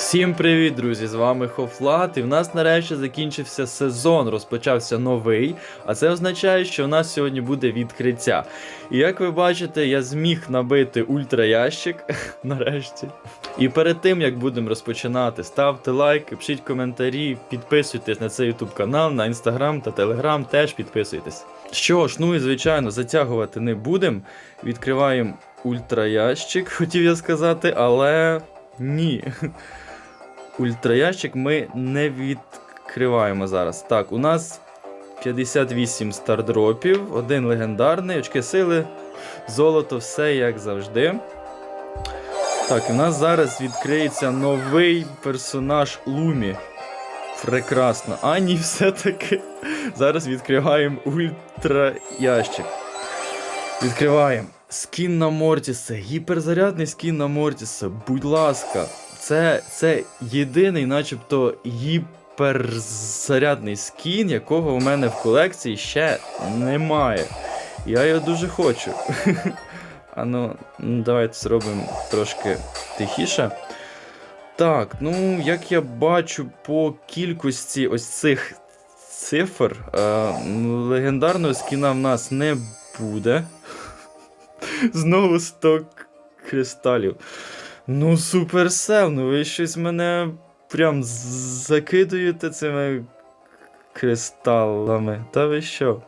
Всім привіт, друзі! З вами Хофлат, і в нас нарешті закінчився сезон, розпочався новий, а це означає, що в нас сьогодні буде відкриття. І як ви бачите, я зміг набити ультраящик нарешті. І перед тим як будемо розпочинати, ставте лайки, пишіть коментарі, підписуйтесь на цей YouTube канал, на інстаграм та телеграм теж підписуйтесь. Що ж, ну і звичайно, затягувати не будемо. Відкриваємо ультраящик, хотів я сказати, але ні. Ультраящик ми не відкриваємо зараз. Так, у нас 58 стардропів, один легендарний, очки сили, золото, все як завжди. Так, у нас зараз відкриється новий персонаж Лумі. Прекрасно. А ні, все-таки. Зараз відкриваємо ультраящик. Відкриваємо. Скін на Мортіса, гіперзарядний скін на Мортіса, будь ласка, це, це єдиний, начебто, гіперзарядний скін, якого у мене в колекції ще немає. Я його дуже хочу. А ну, ну, давайте зробимо трошки тихіше. Так, ну, як я бачу по кількості ось цих цифр, е, легендарного скіна в нас не буде. Знову 100 кристалів. Ну, суперсел, ну ви щось мене прям закидуєте цими кристалами. Та ви що?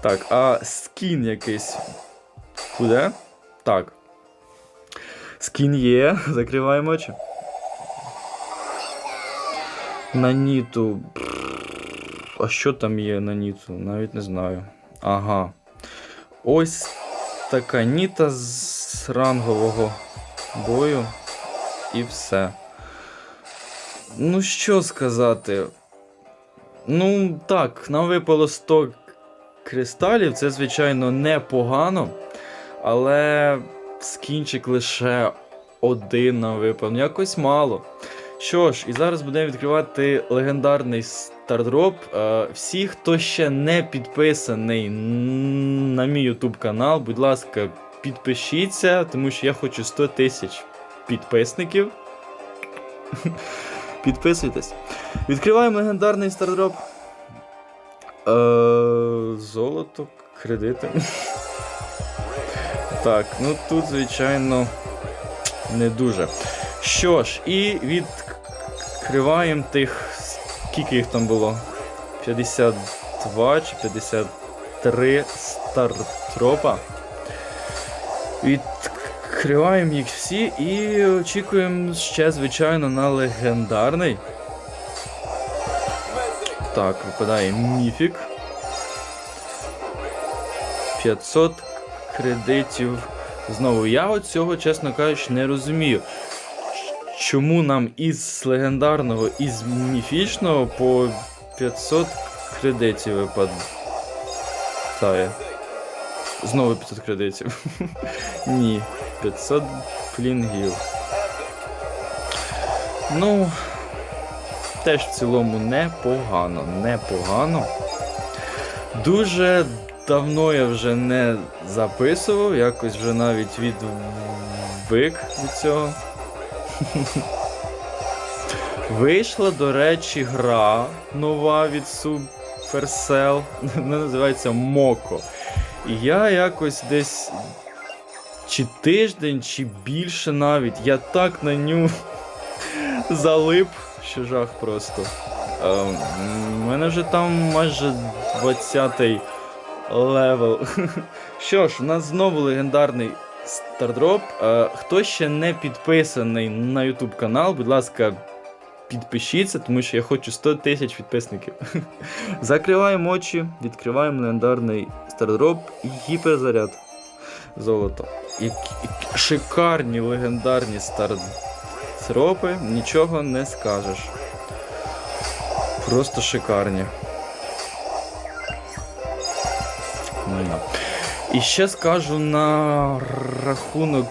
Так, а скін якийсь буде? Так. Скін є, закриваємо очі. На Ніту. А що там є на Ніту? Навіть не знаю. Ага. Ось така ніта з рангового бою. І все. Ну, що сказати? Ну, так, нам випало 100 кристалів, це, звичайно, непогано. Але скінчик лише один нам випав. Ну, Якось мало. Що ж, і зараз будемо відкривати легендарний стардроп. Е, всі, хто ще не підписаний на мій YouTube канал, будь ласка, підпишіться, тому що я хочу 100 тисяч підписників. Підписуйтесь. Відкриваємо легендарний стардроп. Е, золото, кредити. Так, ну тут, звичайно, не дуже. Що ж, і відкриваємо тих. Скільки їх там було? 52 чи 53 стартропа. Відкриваємо їх всі і очікуємо ще, звичайно, на легендарний. Так, випадає міфік. 500 кредитів. Знову, я от цього, чесно кажучи, не розумію. Чому нам із легендарного, із міфічного по 500 кредитів випадає. Знову 500 кредитів. Ні, 500 флінгів. Ну, теж в цілому непогано, непогано. Дуже давно я вже не записував, якось вже навіть відвик від цього. Вийшла, до речі, гра нова від Supercell. Вона називається Моко. І я якось десь чи тиждень, чи більше навіть. Я так на ню залип, що жах просто. Е, У мене вже там майже 20-й левел. Що ж, у нас знову легендарний стардроп. Е, Хто ще не підписаний на YouTube канал, будь ласка, підпишіться, тому що я хочу 100 тисяч підписників. Закриваємо очі, відкриваємо легендарний стардроп і гіперзаряд. Золото. Шикарні легендарні стардропи, нічого не скажеш. Просто шикарні. Ну, І ще скажу на рахунок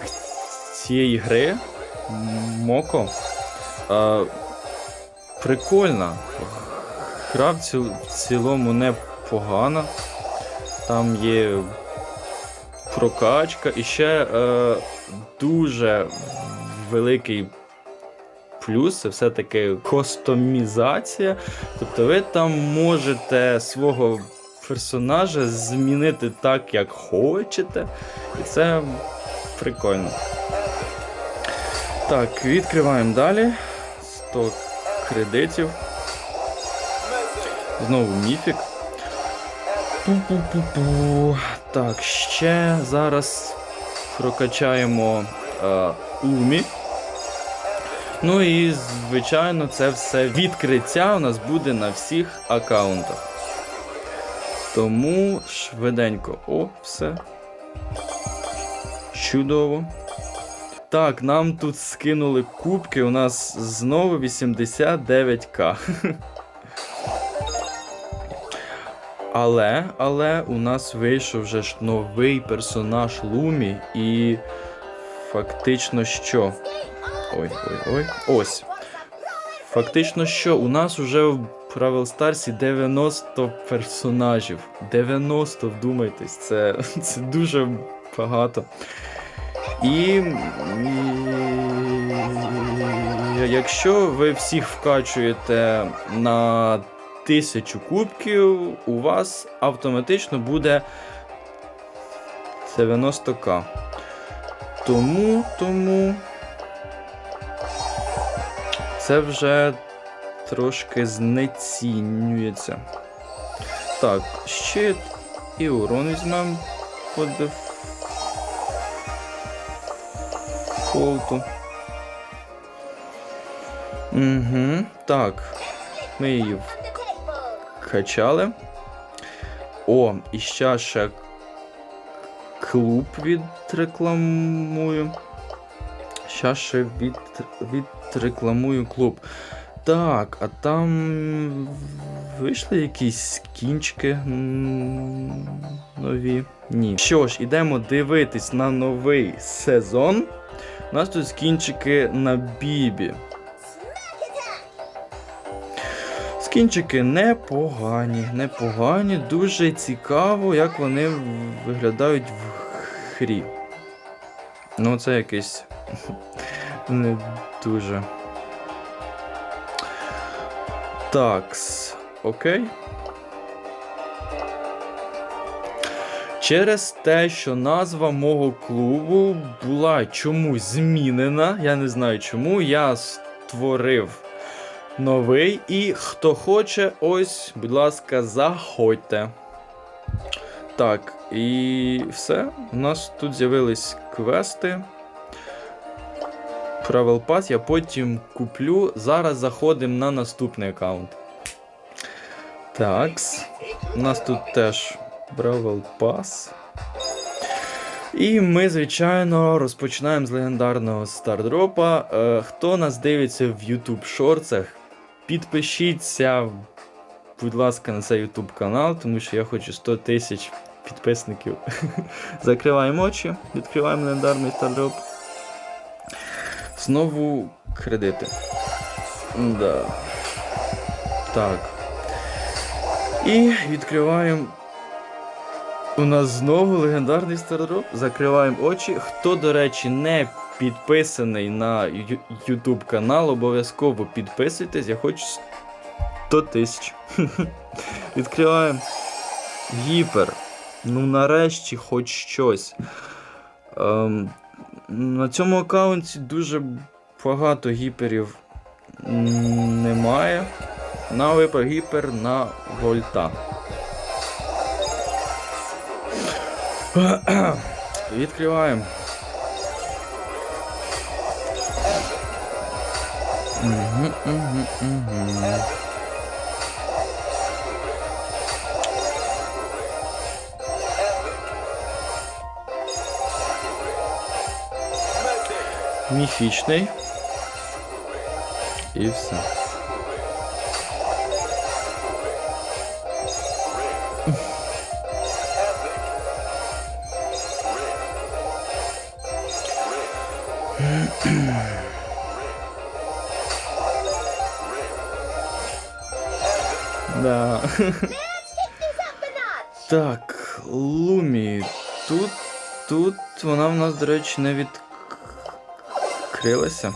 цієї гри Моко. Прикольна. Гра в ціл- в цілому непогана. Там є прокачка і ще е, дуже великий плюс це все-таки костомізація. Тобто ви там можете свого персонажа змінити так, як хочете. І це прикольно. Так, відкриваємо далі. 100 кредитів. Знову міфік. Пу-пу-пу-пу. Так, ще зараз прокачаємо е, Умі. Ну і, звичайно, це все відкриття у нас буде на всіх аккаунтах. Тому швиденько. О, все. Чудово. Так, нам тут скинули кубки, у нас знову 89к. Але, але у нас вийшов вже ж новий персонаж Лумі і фактично що? Ой, ой, ой. Ось. Фактично що? У нас вже в Бравл Старсі 90 персонажів. 90, вдумайтесь, це, це дуже багато. І, якщо ви всіх вкачуєте на тисячу кубків, у вас автоматично буде 90к. Тому, тому. Це вже трошки знецінюється. Так, щит і урон візьмемо по дефолту. Угу, так. Ми її вкачали. О, і ще ще клуб відрекламую. Ща ще від, відрекламую клуб. Так, а там вийшли якісь скінчики нові. Ні. Що ж, ідемо дивитись на новий сезон. У нас тут скінчики на Бібі. Скінчики непогані, непогані, дуже цікаво, як вони виглядають в грі. Ну, це якийсь не дуже. Такс. Окей. Через те, що назва мого клубу була чомусь змінена, я не знаю чому, я створив новий. І хто хоче, ось, будь ласка, заходьте. Так, і все. У нас тут з'явились квести. Travel Pass я потім куплю. Зараз заходимо на наступний аккаунт. Такс. У нас тут теж Travel Pass. І ми, звичайно, розпочинаємо з легендарного стардропа. Е, хто нас дивиться в YouTube шорцах, підпишіться, будь ласка, на цей YouTube канал, тому що я хочу 100 тисяч підписників. Закриваємо очі, відкриваємо легендарний стардроп. Знову кредити. Да. Так. І відкриваємо. У нас знову легендарний стардроп. Закриваємо очі. Хто, до речі, не підписаний на YouTube канал, обов'язково підписуйтесь. Я хочу 100 тисяч. Відкриваємо. Гіпер. Ну, нарешті, хоч щось. Ем, на цьому аккаунті дуже багато гіперів немає. На випав гіпер на вольта. Відкриваємо. Угу, угу, угу. Міфічний. І все. Да. Так, Лумі. Тут, тут вона в нас, до речі, не відкрилася.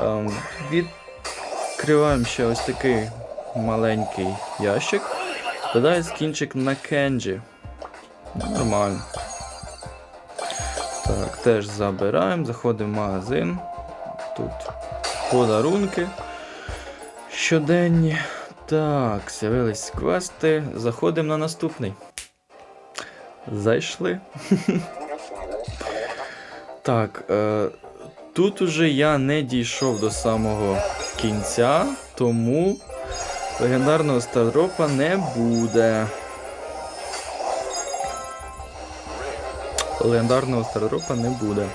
Ем, відкриваємо ще ось такий маленький ящик. Випадає скінчик на кенджі. Нормально. Так, теж забираємо, заходимо в магазин. Тут подарунки щоденні. Так, з'явились квести. Заходимо на наступний. Зайшли. Так, е, тут уже я не дійшов до самого кінця, тому легендарного стардропа не буде. Легендарного стардропа не буде.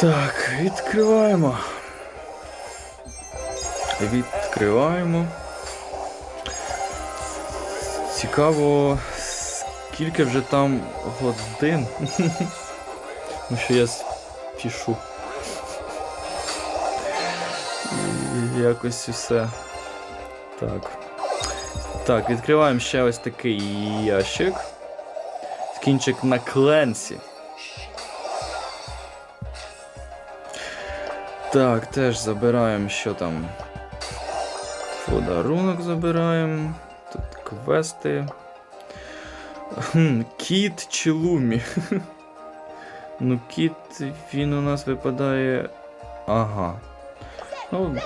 Так, відкриваємо. Відкриваємо. Цікаво, скільки вже там годин. Ну що я спішу. Якось усе. Так. Так, відкриваємо ще ось такий ящик. Скінчик на кленсі. Так, теж забираємо, що там. Подарунок забираємо. Тут квести. Кіт чи лумі. Ну, кіт, він у нас випадає. Ага. Ну,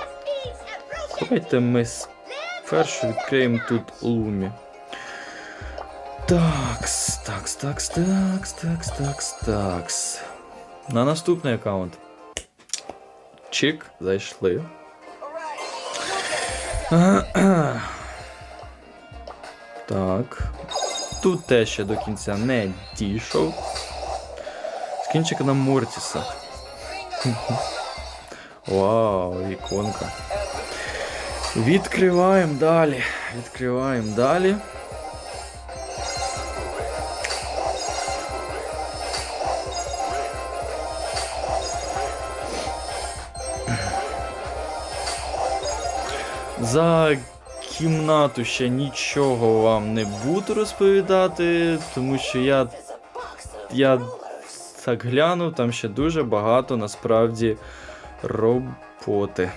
давайте ми спершу відкриємо тут лумі. Такс, такс, такс, такс, такс, такс, такс. На наступний аккаунт. Чик, зайшли. Так. Тут теж ще до кінця не дійшов. Скінчик на Мортіса. Вау, іконка. Відкриваємо далі. Відкриваємо далі. За кімнату ще нічого вам не буду розповідати, тому що я, я так глянув, там ще дуже багато насправді роботи.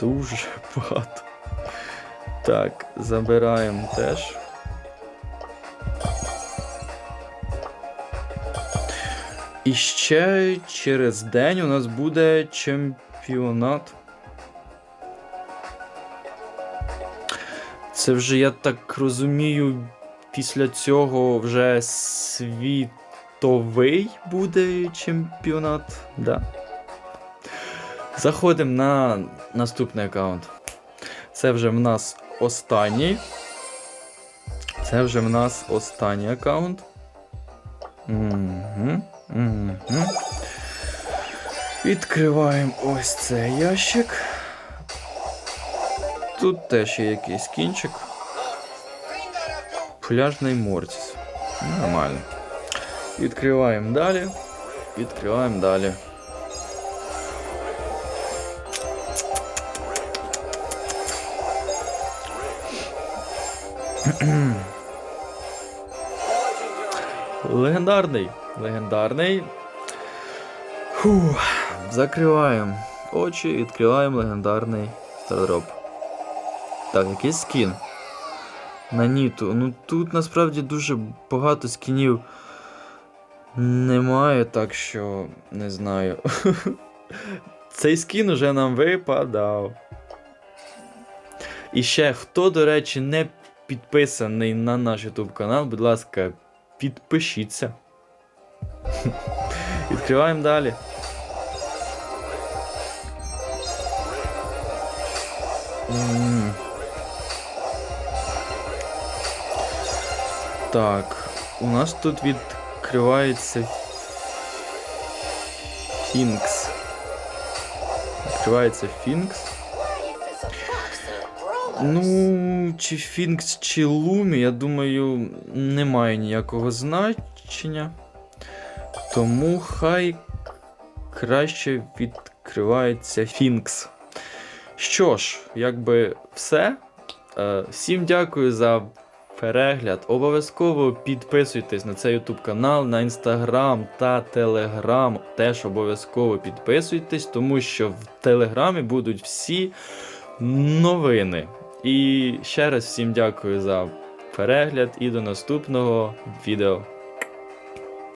Дуже багато. Так, забираємо теж. І ще через день у нас буде чемпіонат. Це вже, я так розумію, після цього вже світовий буде чемпіонат. Да. Заходимо на наступний аккаунт. Це вже в нас останній. Це вже в нас останній аккаунт. Угу, угу. Відкриваємо ось цей ящик. Тут теж є якийсь кінчик. Пляжний Мортіс. Нормально. Відкриваємо далі. Відкриваємо далі. Легендарний. Легендарний. Фух. Закриваємо очі, і відкриваємо легендарний стардроп. Так, якийсь скін. На Ніту. Ну тут насправді дуже багато скінів немає, так що не знаю. Цей скін уже нам випадав. І ще хто, до речі, не підписаний на наш YouTube канал, будь ласка, підпишіться. Відкриваємо далі. М. Так, у нас тут відкривається Фінкс. Відкривається Фінкс. Ну, чи Фінкс, чи Лумі, я думаю, немає ніякого значення. Тому хай краще відкривається Фінкс. Що ж, якби все. Е, Всім дякую за перегляд. Обов'язково підписуйтесь на цей YouTube канал, на Instagram та Telegram. Теж обов'язково підписуйтесь, тому що в Телеграмі будуть всі новини. І ще раз всім дякую за перегляд і до наступного відео.